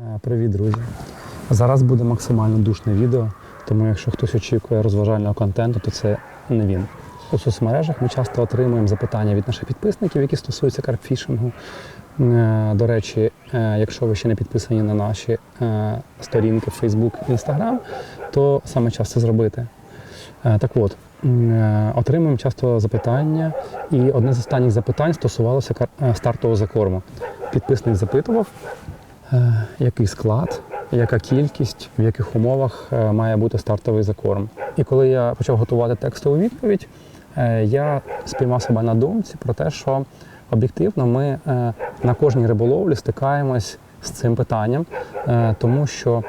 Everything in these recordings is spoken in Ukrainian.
Е, Привіт, друзі! Зараз буде максимально душне відео, тому якщо хтось очікує розважального контенту, то це не він. У соцмережах ми часто отримуємо запитання від наших підписників, які стосуються карпфішингу. Е, До речі, е, якщо ви ще не підписані на наші сторінки Facebook і Instagram, то саме час це зробити. Так от, отримуємо часто запитання, і одне з останніх запитань стосувалося стартового закорму. Підписник запитував, який склад, яка кількість, в яких умовах е, має бути стартовий закорм. І коли я почав готувати текстову відповідь, е, я спіймав себе на думці про те, що об'єктивно ми е, на кожній риболовлі стикаємось з цим питанням, е, тому що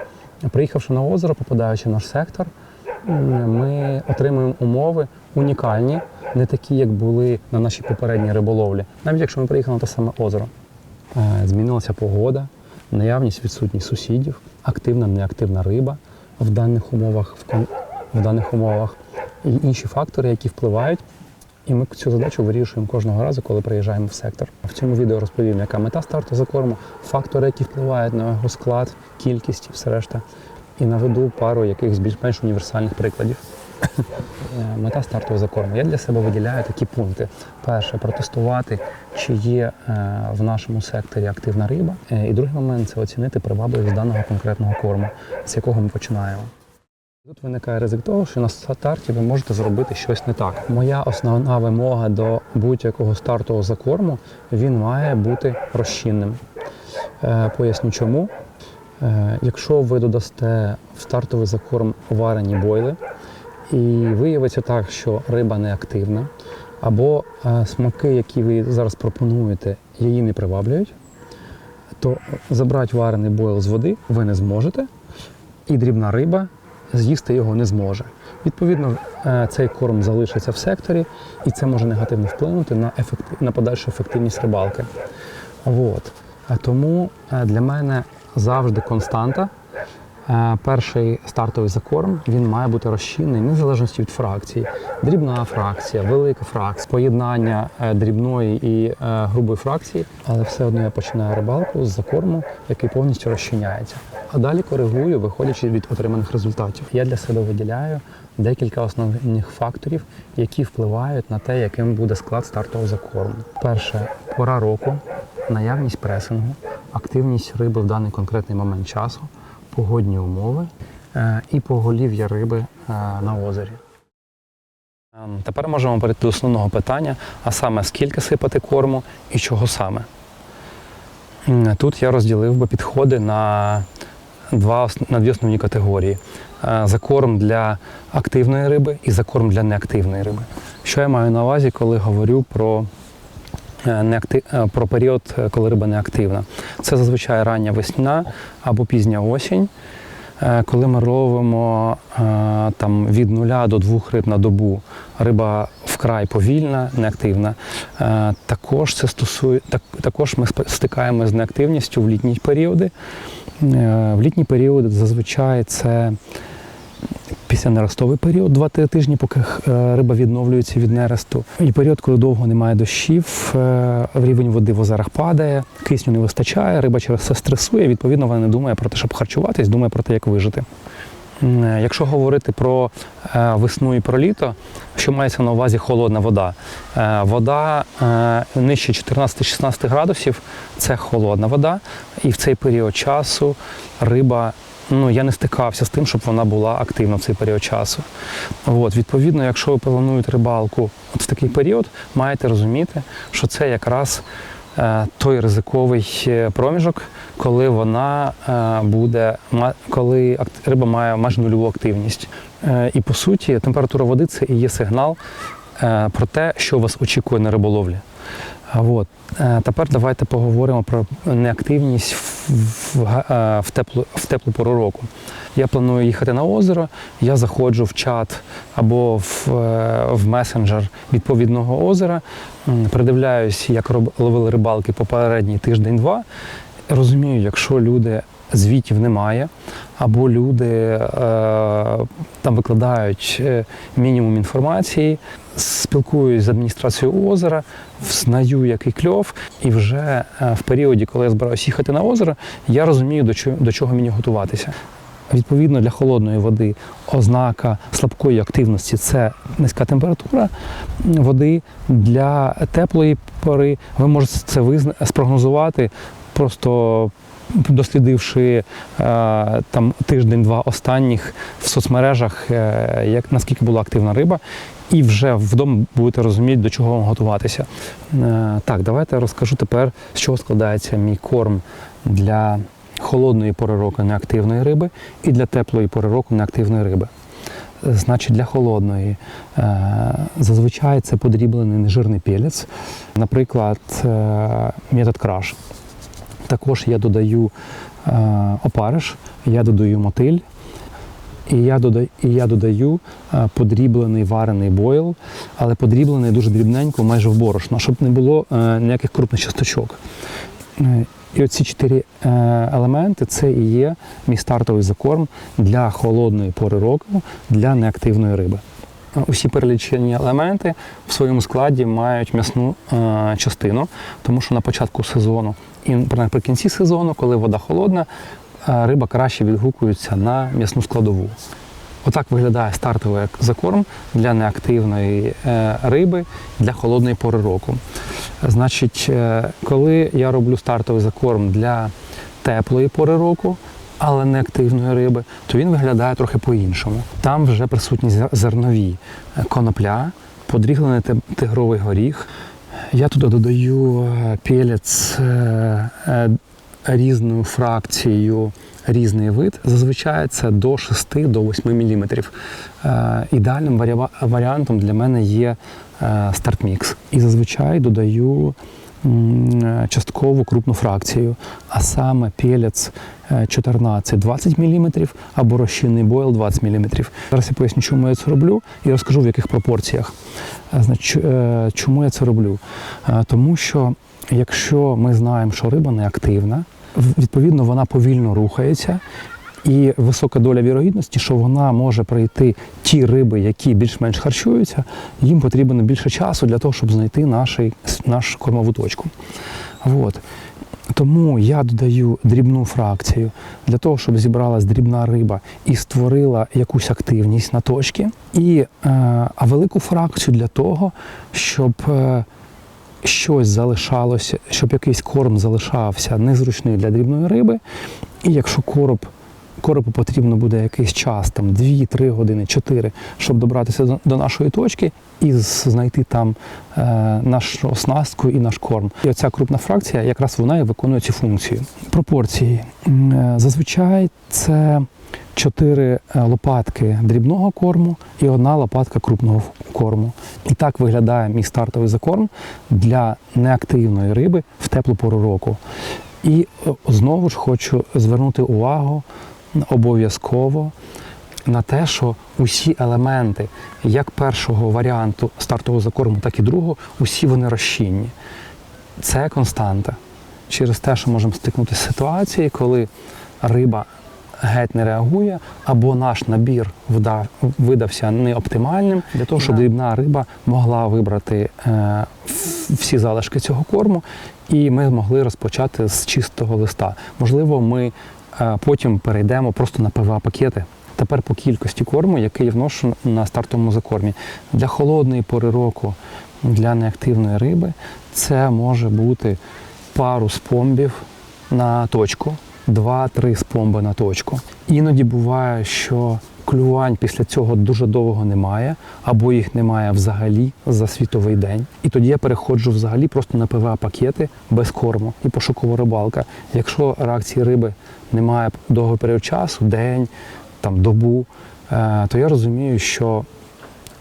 приїхавши на озеро, попадаючи в наш сектор, ми отримуємо умови унікальні, не такі, як були на нашій попередній риболовлі, навіть якщо ми приїхали на те саме озеро. Е, Змінилася погода, наявність відсутність сусідів, активна, неактивна риба в даних умовах, в, кон- в даних умовах і інші фактори, які впливають. І ми цю задачу вирішуємо кожного разу, коли приїжджаємо в сектор. В цьому відео розповім, яка мета старту закорму, фактори, які впливають на його склад, кількість і все решта. І наведу пару якихось більш-менш універсальних прикладів. Мета стартового закорму. Я для себе виділяю такі пункти. Перше, протестувати, чи є е, в нашому секторі активна риба. Е, І другий момент це оцінити привабливість даного конкретного корму, з якого ми починаємо. Тут виникає ризик того, що на старті ви можете зробити щось не так. Моя основна вимога до будь-якого стартового закорму він має бути розчинним. Е, Поясню чому. Якщо ви додасте в стартовий закорм варені бойли, і виявиться так, що риба не активна, або е, смаки, які ви зараз пропонуєте, її не приваблюють, то забрати варений бойл з води ви не зможете, і дрібна риба з'їсти його не зможе. Відповідно, е, цей корм залишиться в секторі, і це може негативно вплинути на, ефекти- на подальшу ефективність рибалки. От. А Тому е, для мене завжди константа. Е, Перший стартовий закорм він має бути розчинний незалежності від фракції. Дрібна фракція, велика фракція, поєднання е, дрібної і е, грубої фракції, але все одно я починаю рибалку з закорму, який повністю розчиняється. А далі коригую, виходячи від отриманих результатів. Я для себе виділяю декілька основних факторів, які впливають на те, яким буде склад стартового закорму. Перше пора року, наявність пресингу, активність риби в даний конкретний момент часу погодні умови е, і поголів'я риби е, на озері. Ем, Тепер можемо перейти до основного питання, а саме скільки сипати корму і чого саме. Тут я розділив би підходи на, два, на дві основні категорії: Е, закорм для активної риби і закорм для неактивної риби. Що я маю на увазі, коли говорю про е, неакти... е, про період, е, коли риба не активна. Це зазвичай рання весна або пізня осінь, коли ми ловимо там, від нуля до двох риб на добу. Риба вкрай повільна, неактивна. Також це стосує, так, також ми стикаємося з неактивністю в літні періоди. В літні періоди зазвичай це післянерестовий період, 2-3 тижні, поки е, риба відновлюється від нересту. І період, коли довго немає дощів, е, рівень води в озерах падає, кисню не вистачає, риба через це стресує, відповідно, вона не думає про те, щоб харчуватись, думає про те, як вижити. Е, Якщо говорити про весну і про літо, що мається на увазі холодна вода? Вода нижче 14-16 градусів це холодна вода, і в цей період часу риба. Ну, я не стикався з тим, щоб вона була активна в цей період часу. От, відповідно, якщо ви плануєте рибалку от в такий період, маєте розуміти, що це якраз е, той ризиковий е, проміжок, коли вона е, буде коли риба має майже нульову активність. І по суті, температура води це і є сигнал про те, що вас очікує на риболовлі. От. Е, Тепер давайте поговоримо про неактивність е, в, теплу, в теплу пору року. Я планую їхати на озеро, я заходжу в чат або в, е, в месенджер відповідного озера, придивляюсь, як ловили рибалки попередній тиждень-два. Розумію, якщо люди звітів немає, або люди е, там викладають мінімум інформації, спілкуюсь з адміністрацією озера, взнаю, який кльов, і вже е, в періоді, коли я збираюся їхати на озеро, я розумію, до чого, до чого мені готуватися. Відповідно, для холодної води ознака слабкої активності це низька температура води. Для теплої пори ви можете це визна... спрогнозувати, просто дослідивши е, там тиждень-два останніх в соцмережах, е, як наскільки була активна риба, і вже вдома будете розуміти, до чого вам готуватися. Е, так, давайте розкажу тепер, з чого складається мій корм для холодної пори року неактивної риби і для теплої пори року неактивної риби. Значить, для холодної е, зазвичай це подріблений нежирний пелець, наприклад, е, метод краш. Також я додаю е, опариш, я додаю мотиль, і я додаю, і я додаю е, подріблений варений бойл, але подріблений дуже дрібненько, майже в борошно, щоб не було е, ніяких крупних часточок. І оці чотири е, елементи це і є мій стартовий закорм для холодної пори року для неактивної риби. Усі перелічені елементи в своєму складі мають м'ясну е, частину, тому що на початку сезону і наприкінці сезону, коли вода холодна, е, риба краще відгукується на м'ясну складову. Отак виглядає стартовий закорм для неактивної е, риби для холодної пори року. Значить, е, коли я роблю стартовий закорм для теплої пори року, але не активної риби, то він виглядає трохи по-іншому. Там вже присутні зернові е, конопля, подріглений тигровий горіх. Я туди додаю пелець різною фракцією, різний вид. Зазвичай це до 6 до 8 мм. Е, Ідеальним варіантом для мене є е, стартмікс. І зазвичай додаю е, часткову крупну фракцію, а саме пелець 14-20 мм або розчинний бойл 20 мм. Зараз я поясню, чому я це роблю, і розкажу в яких пропорціях. Чому я це роблю? Тому що якщо ми знаємо, що риба не активна, відповідно вона повільно рухається. І висока доля вірогідності, що вона може пройти ті риби, які більш-менш харчуються, їм потрібно більше часу для того, щоб знайти нашій, наш кормову точку. От. Тому я додаю дрібну фракцію для того, щоб зібралась дрібна риба і створила якусь активність на точці, і, е, а велику фракцію для того, щоб е, щось залишалося, щоб якийсь корм залишався незручний для дрібної риби. І якщо короб, коробу потрібно буде якийсь час, там 2-3 години, 4, щоб добратися до, нашої точки і знайти там е, нашу оснастку і наш корм. І оця крупна фракція, якраз вона і виконує цю функцію. Пропорції. Е, Зазвичай це 4 лопатки дрібного корму і одна лопатка крупного корму. І так виглядає мій стартовий закорм для неактивної риби в теплу пору року. І е, знову ж хочу звернути увагу обов'язково на те, що усі елементи, як першого варіанту стартового закорму, так і другого, усі вони розчинні. Це константа. Через те, що можемо стикнутися з ситуацією, коли риба геть не реагує, або наш набір вдав, видався неоптимальним для того, щоб дрібна риба могла вибрати е, всі залишки цього корму, і ми могли розпочати з чистого листа. Можливо, ми потім перейдемо просто на ПВА-пакети. Тепер по кількості корму, який я вношу на стартовому закормі. Для холодної пори року, для неактивної риби, це може бути пару спомбів на точку, два-три спомби на точку. Іноді буває, що клювань після цього дуже довго немає, або їх немає взагалі за світовий день. І тоді я переходжу взагалі просто на ПВА-пакети без корму і пошукова рибалка. Якщо реакції риби немає довгий період часу, день, там добу, е, то я розумію, що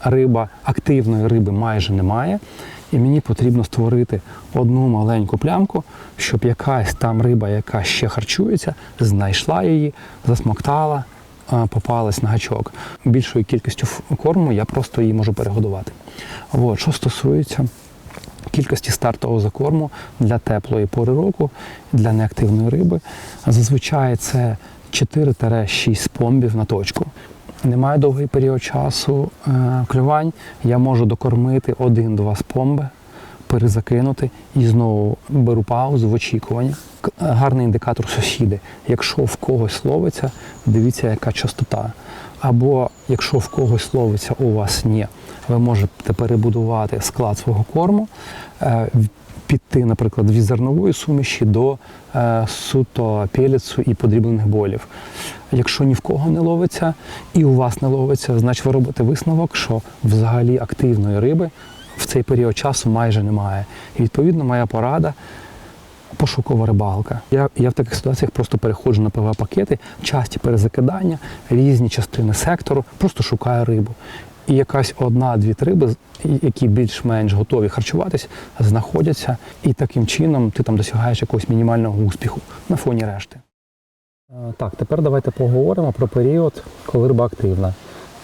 риба, активної риби майже немає. І мені потрібно створити одну маленьку плямку, щоб якась там риба, яка ще харчується, знайшла її, засмоктала, попалась на гачок. Більшою кількістю корму я просто її можу перегодувати. От, що стосується кількості стартового закорму для теплої пори року, для неактивної риби. Зазвичай це 4-6 спомбів на точку. Немає довгий період часу е, клювань. Я можу докормити один-два спомби, перезакинути і знову беру паузу в очікуванні. Гарний індикатор сусіди. Якщо в когось ловиться, дивіться, яка частота. Або якщо в когось ловиться, у вас ні, ви можете перебудувати склад свого корму, е, піти, наприклад, від зернової суміші до е, суто пеліцу і подріблених болів. Якщо ні в кого не ловиться і у вас не ловиться, значить ви робите висновок, що взагалі активної риби в цей період часу майже немає. І відповідно моя порада пошукова рибалка. Я, я в таких ситуаціях просто переходжу на ПВ-пакети, часті перезакидання, різні частини сектору, просто шукаю рибу. І якась одна-дві риби, які більш-менш готові харчуватись, знаходяться, і таким чином ти там досягаєш якогось мінімального успіху на фоні решти. Е, Так, тепер давайте поговоримо про період, коли риба активна.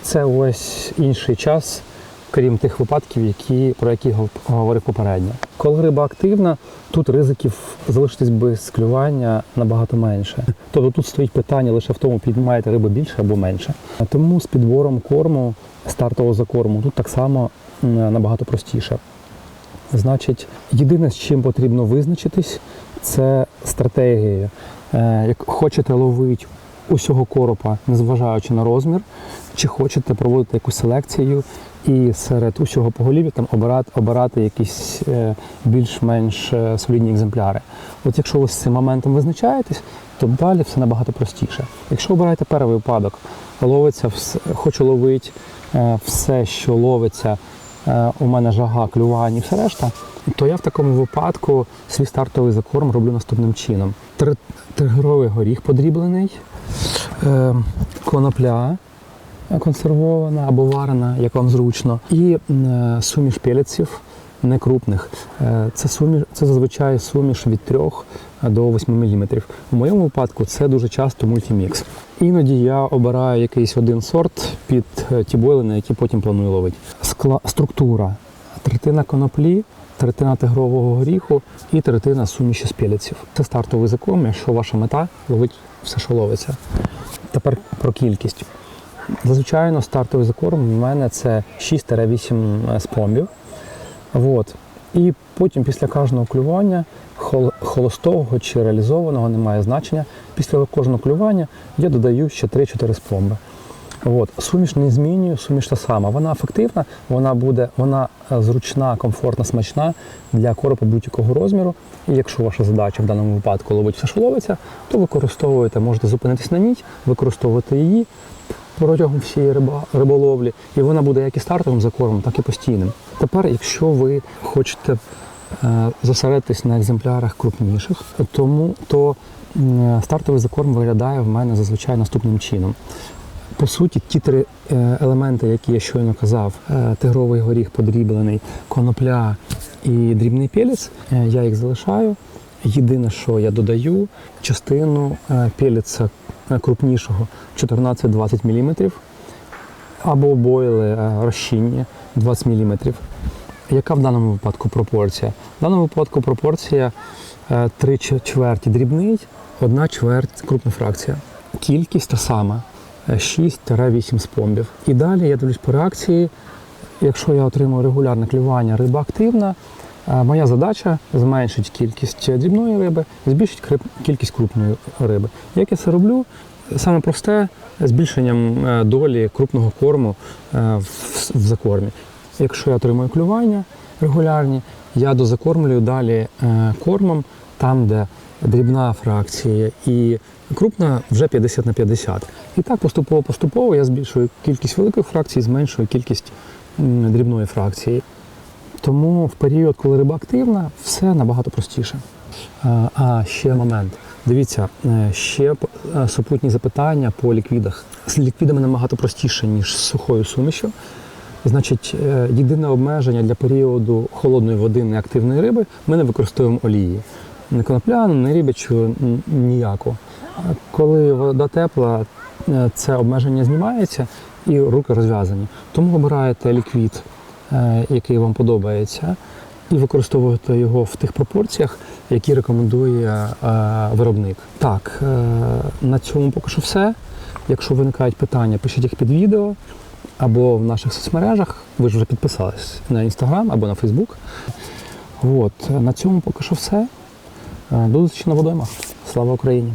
Це ось інший час, крім тих випадків, які, про які говорив попередньо. Коли риба активна, тут ризиків залишитись без клювання набагато менше. Тобто тут стоїть питання лише в тому, піднімаєте рибу більше або менше. Тому з підбором корму, стартового закорму, тут так само набагато простіше. Значить, єдине, з чим потрібно визначитись, це стратегія. Е, Як хочете ловити усього коропа, незважаючи на розмір, чи хочете проводити якусь селекцію і серед усього поголів'я там обирати, обирати якісь е, більш-менш е, солідні екземпляри. От якщо ви з цим моментом визначаєтесь, то далі все набагато простіше. Якщо обираєте перший випадок, ловиться хочу ловити е, все, що ловиться у мене жага, клювання і все решта, то я в такому випадку свій стартовий закорм роблю наступним чином: Три- Тригеровий горіх подріблений, конопля консервована або варена, як вам зручно, і е, суміш пелеців некрупних. Е, Це суміш, це зазвичай суміш від 3 до 8 мм. У моєму випадку це дуже часто мультимікс. Іноді я обираю якийсь один сорт під е, ті бойлини, які потім планую ловити. Скла... Структура. Третина коноплі, третина тигрового горіху і третина суміші з пелеців. Це стартовий закон, якщо ваша мета ловить все, що ловиться. Тепер про кількість. Зазвичай стартовий закорм у мене це 6-8 спомбів. От. І потім після кожного клювання, хол- холостого чи реалізованого, немає значення. Після кожного клювання я додаю ще 3-4 спомби. От. Суміш не змінюю, суміш та сама. Вона ефективна, вона буде, вона е, зручна, комфортна, смачна для коропа будь-якого розміру. І якщо ваша задача в даному випадку ловить все, що ловиться, то використовуєте, можете зупинитись на ніть, використовувати її протягом всієї риба, риболовлі, і вона буде як і стартовим закормом, так і постійним. Тепер, якщо ви хочете е, зосередитись на екземплярах крупніших, тому то стартовий закорм виглядає в мене зазвичай наступним чином. По суті, ті три е, елементи, які я щойно казав: е, тигровий горіх подріблений, конопля і дрібний пелець, е, я їх залишаю. Єдине, що я додаю, частину пелеца е, крупнішого 14-20 мм, або бойли розчинні 20 мм. Яка в даному випадку пропорція? В даному випадку пропорція 3 чверті дрібний, 1 чверть крупна фракція. Кількість та сама 6-8 спомбів. І далі я дивлюсь по реакції. Якщо я отримую регулярне клювання, риба активна, е, моя задача зменшити кількість дрібної риби, збільшити кількість крупної риби. Як я це роблю? Саме просте збільшенням е, долі крупного корму е, в, закормі. Якщо я отримую клювання регулярні, я дозакормлюю далі кормом там, де дрібна фракція і крупна вже 50 на 50. І так поступово-поступово я збільшую кількість великої фракції, зменшую кількість дрібної фракції. Тому в період, коли риба активна, все набагато простіше. А, а ще момент. Дивіться, е, ще е, супутні запитання по ліквідах. З ліквідами набагато простіше, ніж з сухою сумішю. Значить, е, єдине обмеження для періоду холодної води неактивної риби ми не використовуємо олії. Не конопляну, не рибячу, н- ніяку. Коли вода тепла, е, це обмеження знімається і руки розв'язані. Тому обираєте ліквід, е, який вам подобається, і використовувати його в тих пропорціях, які рекомендує е, виробник. Так, на цьому поки що все. Якщо виникають питання, пишіть їх під відео або в наших соцмережах. Ви ж вже підписались на інстаграм або на Фейсбук. От, на цьому поки що все. Е, До на водоймах. Слава Україні!